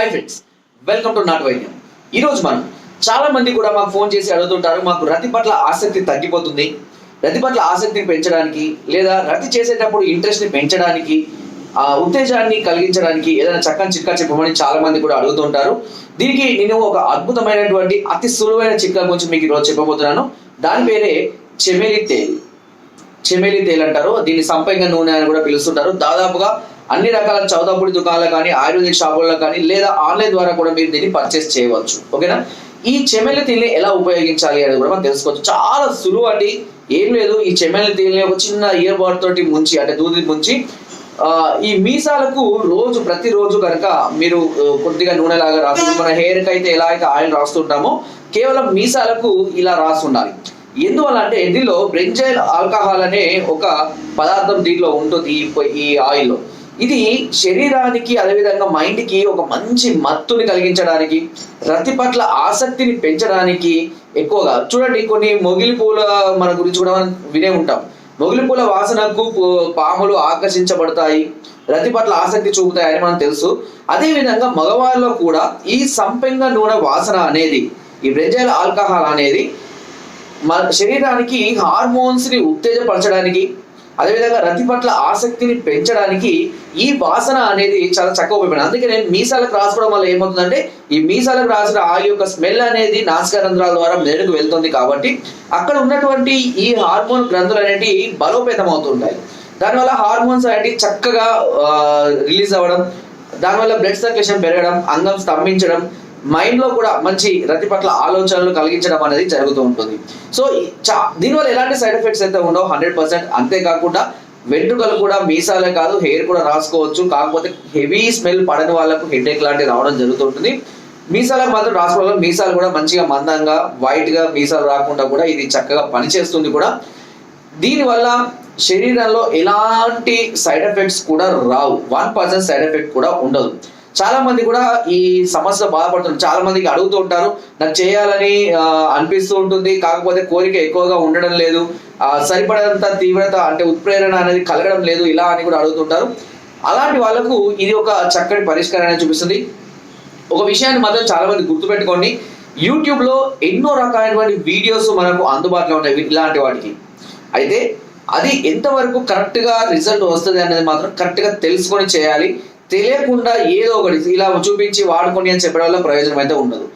Hi friends welcome to నాట్ వైద్యం ఈరోజు మనం చాలా మంది కూడా మాకు ఫోన్ చేసి అడుగుతుంటారు మాకు రతి పట్ల ఆసక్తి తగ్గిపోతుంది. రతి పట్ల ఆసక్తిని పెంచడానికి లేదా రతి చేసేటప్పుడు ఇంట్రెస్ట్ని పెంచడానికి ఆ ఉత్తేజాన్ని కలిగించడానికి ఏదైనా చక్కని చిట్కా చెప్పమని చాలా మంది కూడా అడుగుతుంటారు. దీనికి నేను ఒక అద్భుతమైనటువంటి అతి సులువైన చిట్కా గురించి మీకు ఈరోజు చెప్పబోతున్నాను. దాని పేరే చెమెలి తేల్. చెమెలి తేల్ అంటారు. దీన్ని సంపంగ నూనె అని కూడా పిలుస్తుంటారు. దాదాపుగా అన్ని రకాల చౌదాపుడి దుకాణాలు కానీ ఆయుర్వేదిక్ షాపుల్లో కానీ లేదా ఆన్లైన్ ద్వారా కూడా మీరు దీన్ని పర్చేస్ చేయవచ్చు. ఓకేనా? ఈ చెమెలి తీల్ని ఎలా ఉపయోగించాలి అనేది కూడా మనం తెలుసుకోవచ్చు. చాలా సులువు అండి. ఏం లేదు. ఈ చెమెలి తీల్ని ఒక చిన్న ఇయర్ బడ్ తోటి ముంచి అంటే దూది ముంచి ఆ, ఈ మీసాలకు రోజు ప్రతిరోజు కనుక మీరు కొద్దిగా నూనె లాగా రాసు మన హెయిర్కి అయితే ఎలా అయితే ఆయిల్ రాస్తుంటామో కేవలం మీసాలకు ఇలా రాసి ఉండాలి. ఎందువల్ల అంటే దీనిలో బ్రెంజైల్ ఆల్కహాల్ అనే ఒక పదార్థం దీనిలో ఉంటుంది ఈ ఈ ఆయిల్లో ఇది శరీరానికి అదేవిధంగా మైండ్కి ఒక మంచి మత్తుని కలిగించడానికి రతి పట్ల ఆసక్తిని పెంచడానికి ఎక్కువగా. చూడండి కొన్ని మొగిలి పూల మన గురించి కూడా మనం వినే ఉంటాం. మొగిలి పూల వాసనకు పాములు ఆకర్షించబడతాయి రతి పట్ల ఆసక్తి చూపుతాయని మనం తెలుసు. అదేవిధంగా మగవాళ్ళలో కూడా ఈ సంపెంగ నూనె వాసన అనేది ఈ బ్రెంజైల్ ఆల్కహాల్ అనేది మన శరీరానికి హార్మోన్స్ని ఉత్తేజపరచడానికి అదేవిధంగా రతి పట్ల ఆసక్తిని పెంచడానికి ఈ వాసన అనేది చాలా చక్కగా ఉపయోగపడింది అందుకే నేను మీసాలకు రాసుకోవడం వల్ల ఏమవుతుందంటే ఈ మీసాలకు రాసిన ఆయిల్ యొక్క స్మెల్ అనేది నాసిక రంధ్రాల ద్వారా మెదడుకు వెళ్తుంది కాబట్టి అక్కడ ఉన్నటువంటి ఈ హార్మోన్ గ్రంథులు అనేటివి బలోపేతం అవుతుంటాయి. దానివల్ల హార్మోన్స్ అనేటివి చక్కగా రిలీజ్ అవ్వడం దానివల్ల బ్లడ్ సర్క్యులేషన్ పెరగడం అంగం స్తంభించడం మైండ్లో కూడా మంచి రతి పట్ల ఆలోచనలు కలిగించడం అనేది జరుగుతూ ఉంటుంది. సో దీనివల్ల ఎలాంటి సైడ్ ఎఫెక్ట్స్ అయితే ఉండవు? హండ్రెడ్ పర్సెంట్ అంతేకాకుండా వెంట్రుకలు కూడా మీసాలే కాదు హెయిర్ కూడా రాసుకోవచ్చు. కాకపోతే హెవీ స్మెల్ పడని వాళ్ళకు హెడేక్ లాంటివి రావడం జరుగుతుంటుంది మీసాలకు మాత్రం రాసుకోవడం మీసాలు కూడా మంచిగా మందంగా వైట్గా మీసాలు రాకుండా కూడా ఇది చక్కగా పనిచేస్తుంది కూడా. దీనివల్ల శరీరంలో ఎలాంటి సైడ్ ఎఫెక్ట్స్ కూడా రావు. వన్ పర్సెంట్ సైడ్ ఎఫెక్ట్ కూడా ఉండదు. చాలా మంది కూడా ఈ సమస్య బాధపడుతున్నారు. చాలా మందికి అడుగుతూ ఉంటారు నాకు చేయాలని అనిపిస్తూ ఉంటుంది. కాకపోతే కోరిక ఎక్కువగా ఉండడం లేదు. సరిపడేంత తీవ్రత అంటే ఉత్ప్రేరణ అనేది కలగడం లేదు ఇలా అని కూడా అడుగుతుంటారు అలాంటి వాళ్ళకు ఇది ఒక చక్కటి పరిష్కారాన్ని చూపిస్తుంది. ఒక విషయాన్ని మాత్రం చాలా మంది గుర్తుపెట్టుకోండి. యూట్యూబ్లో ఎన్నో రకాలైనటువంటి వీడియోస్ మనకు అందుబాటులో ఉంటాయి ఇలాంటి వాటికి. అయితే అది ఎంతవరకు కరెక్ట్గా రిజల్ట్ వస్తుంది అనేది మాత్రం కరెక్ట్గా తెలుసుకొని చేయాలి. తెలియకుండా ఏదో ఒకటి ఇలా చూపించి వాడుకొని అని చెప్పడం వల్ల ప్రయోజనం అయితే ఉండదు.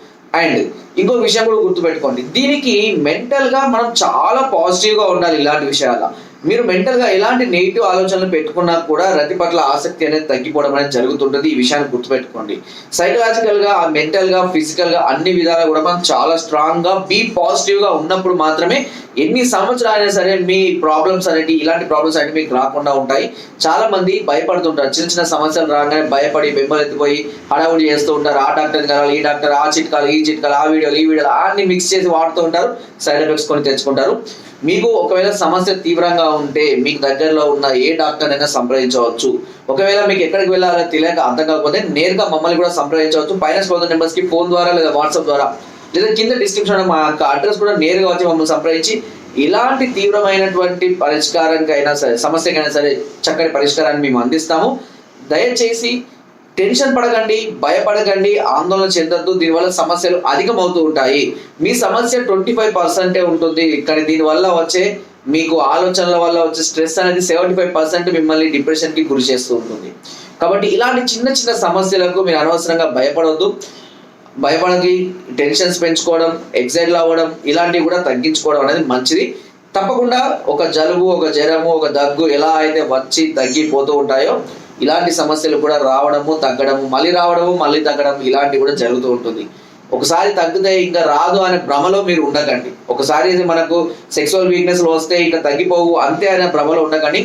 అండ్ ఇంకో విషయం కూడా గుర్తుపెట్టుకోండి. దీనికి మెంటల్గా మనం చాలా పాజిటివ్గా ఉండాలి ఇలాంటి విషయాల. మీరు మెంటల్గా ఎలాంటి నెగిటివ్ ఆలోచనలు పెట్టుకున్నా కూడా రతి పట్ల ఆసక్తి అనేది తగ్గిపోవడం అనేది జరుగుతుంటుంది. ఈ విషయాన్ని గుర్తుపెట్టుకోండి. సైకలాజికల్గా మెంటల్గా ఫిజికల్గా అన్ని విధాలు కూడా మనం చాలా స్ట్రాంగ్గా బీ పాజిటివ్గా ఉన్నప్పుడు మాత్రమే ఎన్ని సంవత్సరాలైనా సరే మీ ప్రాబ్లమ్స్ అనేవి ఇలాంటి ప్రాబ్లమ్స్ అనేవి మీకు రాకుండా ఉంటాయి. చాలా మంది భయపడుతుంటారు. చిన్న చిన్న సమస్యలు రాగానే భయపడి బెంబలెత్తిపోయి హడావుడి చేస్తూ ఉంటారు. ఆ డాక్టర్ కావాలి ఈ డాక్టర్ ఆ చిట్కాలు ఈ చిట్కాలు ఆ వీడియోలు ఈ వీడియోలు అన్ని మిక్స్ చేసి వాడుతూ ఉంటారు. సైడ్ ఎఫెక్ట్స్ కొని తెచ్చుకుంటారు. మీకు ఒకవేళ సమస్య తీవ్రంగా ఉంటే మీకు దగ్గరలో ఉన్న ఏ డాక్టర్ అయినా సంప్రదించవచ్చు. ఒకవేళ మీకు ఎక్కడికి వెళ్ళాలో తెలియక అర్థం కాకపోతే నేరుగా మమ్మల్ని కూడా సంప్రదించవచ్చు. పైన స్కోర్ నెంబర్స్కి ఫోన్ ద్వారా లేదా వాట్సాప్ ద్వారా. లేదా కింద డిస్క్రిప్షన్ మా యొక్క అడ్రస్ కూడా నేరుగా వచ్చి మమ్మల్ని సంప్రదించి ఇలాంటి తీవ్రమైనటువంటి పరిష్కారానికైనా సరే సమస్యకైనా సరే చక్కటి పరిష్కారాన్ని మేము అందిస్తాము. దయచేసి టెన్షన్ పడకండి భయపడకండి ఆందోళన చెందద్దు. దీనివల్ల సమస్యలు అధికమవుతూ ఉంటాయి. మీ సమస్య ట్వంటీ ఫైవ్ పర్సెంటే ఉంటుంది. కానీ దీనివల్ల వచ్చే మీకు ఆలోచనల వల్ల వచ్చే స్ట్రెస్ అనేది సెవెంటీ ఫైవ్ పర్సెంట్ మిమ్మల్ని డిప్రెషన్కి గురి చేస్తూ ఉంటుంది. కాబట్టి ఇలాంటి చిన్న చిన్న సమస్యలకు మీరు అనవసరంగా భయపడవద్దు భయపడకి టెన్షన్స్ పెంచుకోవడం ఎగ్జైట్లు అవ్వడం ఇలాంటివి కూడా తగ్గించుకోవడం అనేది మంచిది. తప్పకుండా ఒక జలుబు ఒక జ్వరము ఒక దగ్గు ఎలా అయితే వచ్చి తగ్గిపోతూ ఉంటాయో ఇలాంటి సమస్యలు కూడా రావడము తగ్గడము మళ్ళీ రావడము మళ్ళీ తగ్గడం ఇలాంటివి కూడా జరుగుతూ ఉంటుంది. ఒకసారి తగ్గితే ఇంకా రాదు అనే భ్రమలో మీరు ఉండకండి. ఒకసారి మనకు సెక్సువల్ వీక్నెస్లు వస్తే ఇంకా తగ్గిపోవు అంతే అనే భ్రమలో ఉండకండి.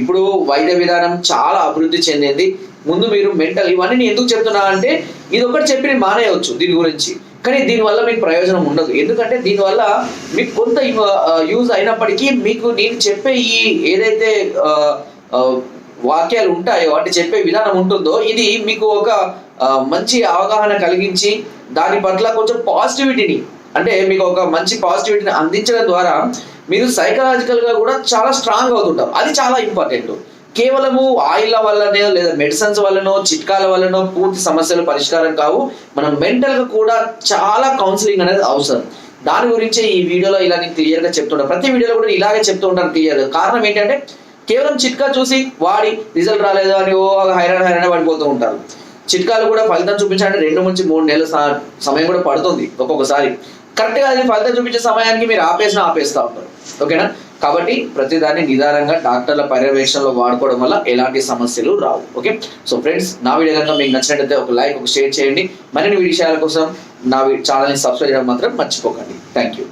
ఇప్పుడు వైద్య విధానం చాలా అభివృద్ధి చెందింది. ముందు మీరు మెంటల్ ఇవన్నీ నేను ఎందుకు చెప్తున్నా అంటే ఇది ఒకటి చెప్పి నేను మానేయవచ్చు దీని గురించి. కానీ దీనివల్ల మీకు ప్రయోజనం ఉండదు. ఎందుకంటే దీనివల్ల మీకు కొంత యూజ్ అయినప్పటికీ మీకు నేను చెప్పే ఈ ఏదైతే వాక్యాలు ఉంటాయో అంటే చెప్పే విధానం ఉంటుందో ఇది మీకు ఒక మంచి అవగాహన కలిగించి దాని పట్ల కొంచెం పాజిటివిటీని అంటే మీకు ఒక మంచి పాజిటివిటీని అందించడం ద్వారా మీరు సైకలాజికల్గా కూడా చాలా స్ట్రాంగ్ అవుతుంటాం అది చాలా ఇంపార్టెంట్ కేవలము ఆయిల్ వల్లనే లేదా మెడిసిన్స్ వల్లనో చిట్కాల వల్లనో పూర్తి సమస్యలు పరిష్కారం కావు. మనం మెంటల్గా కూడా చాలా కౌన్సిలింగ్ అనేది అవసరం. దాని గురించి ఈ వీడియోలో ఇలా నేను క్లియర్గా చెప్తుంటాను ప్రతి వీడియోలో కూడా ఇలాగే చెప్తూ ఉంటాను క్లియర్ కారణం ఏంటంటే కేవలం చిట్కా చూసి వాడి రిజల్ట్ రాలేదు అని ఓ హైరాన్ హైరాణ పడిపోతూ ఉంటారు. చిట్కాలు కూడా ఫలితం చూపించాలంటే రెండు నుంచి మూడు నెలల సమయం కూడా పడుతుంది ఒక్కొక్కసారి. కరెక్ట్గా అది ఫలితం చూపించే సమయానికి మీరు ఆపేసిన ఆపేస్తూ ఉంటారు. ఓకేనా? కాబట్టి ప్రతిదాన్ని నిదానంగా డాక్టర్ల పర్యవేక్షణలో వాడుకోవడం వల్ల ఎలాంటి సమస్యలు రావు. ఓకే? సో ఫ్రెండ్స్ నా వీడియో కనుక మీకు నచ్చినట్లయితే ఒక లైక్ ఒక షేర్ చేయండి. మరిన్ని విషయాల కోసం నా ఛానల్ని సబ్స్క్రైబ్ చేయడం మాత్రం మర్చిపోకండి. Thank you